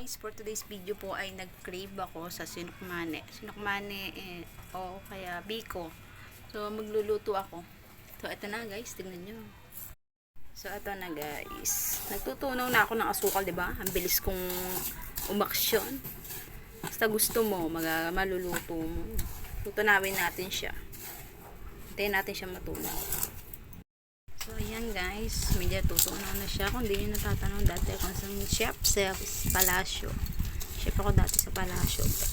guys, for today's video po ay nag-crave ako sa sinukmane. Sinukmane eh, o kaya biko. So, magluluto ako. So, ito na guys, tignan nyo. So, ito na guys. Nagtutunaw na ako ng asukal, ba? Ang bilis kong umaksyon. Basta gusto mo, mag maluluto mo. Tutunawin natin siya. Hintayin natin siya matunaw. Ayan guys. Medyo tutunaw na siya. Kung hindi nyo natatanong, dati ako sa chef sa palasyo. Chef ako dati sa palasyo guys.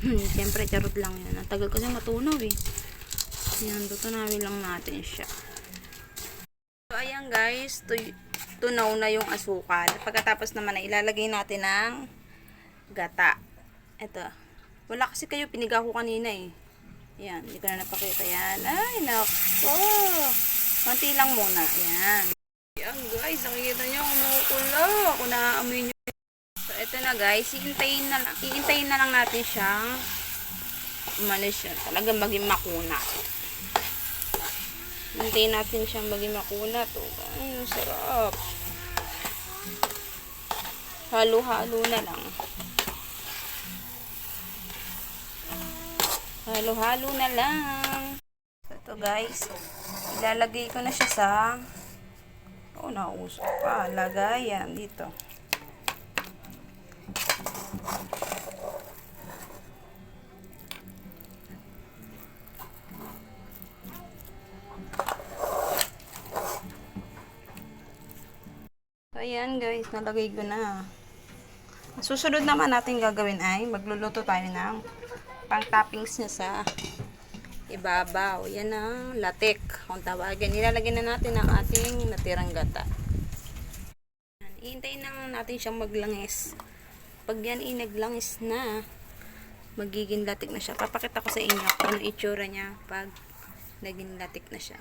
Hmm, Siyempre, charot lang yun. Ang tagal kasi matunaw eh. Ayan, tutunawin lang natin siya. So, ayan guys. Tu- tunaw na yung asukal. Pagkatapos naman ay ilalagay natin ng gata. Ito. Wala kasi kayo piniga ko kanina eh. Ayan, hindi ko na napakita yan. Ay, nako. Konti lang muna. Ayan. Ayan guys, nakikita nyo, kumukulo. Ako naaamoy nyo. So, ito na guys. Iintayin na, lang- iintayin na lang natin siyang umano siya. Talagang maging makunat. Hintayin natin siyang maging makunat. Oh, ay, sarap. Halo-halo na lang. Halo-halo na lang. So, ito guys. Ilalagay ko na siya sa oh, nausok pa. Lagayan dito. So, ayan guys. Nalagay ko na. Susunod naman natin gagawin ay magluluto tayo ng pang toppings niya sa ibabaw. Yan ang latik. Kung tawagin. Nilalagyan na natin ang ating natirang gata. Yan. Iintayin lang natin siyang maglangis. Pag yan inaglangis na, magiging latik na siya. Papakita ko sa inyo kung ano itsura niya pag naging latik na siya.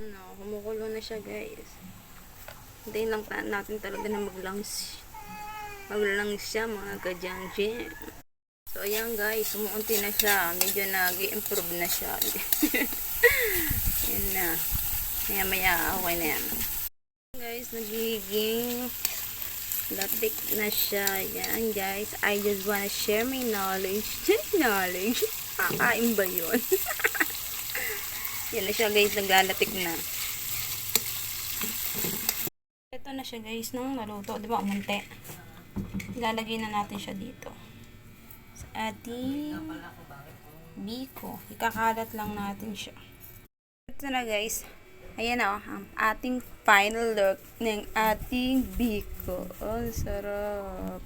Yan o, kumukulo na siya guys. Hintayin lang natin talaga na maglangis. Maglangis siya mga kadyangje. So, ayan guys, umuunti na siya. Medyo nag-improve na siya. yan na. Maya maya, okay na yan. Guys, nagiging latik na siya. Yan guys, I just wanna share my knowledge. knowledge? Kakain ba yun? yan na siya guys, naglalatik na. Ito na siya guys, nung naluto. Di ba, umunti. Ilalagay na natin siya dito. Ating biko. Ikakalat lang natin siya. Ito na guys. Ayan na, oh, ang ating final look ng ating biko. Oh, sarap.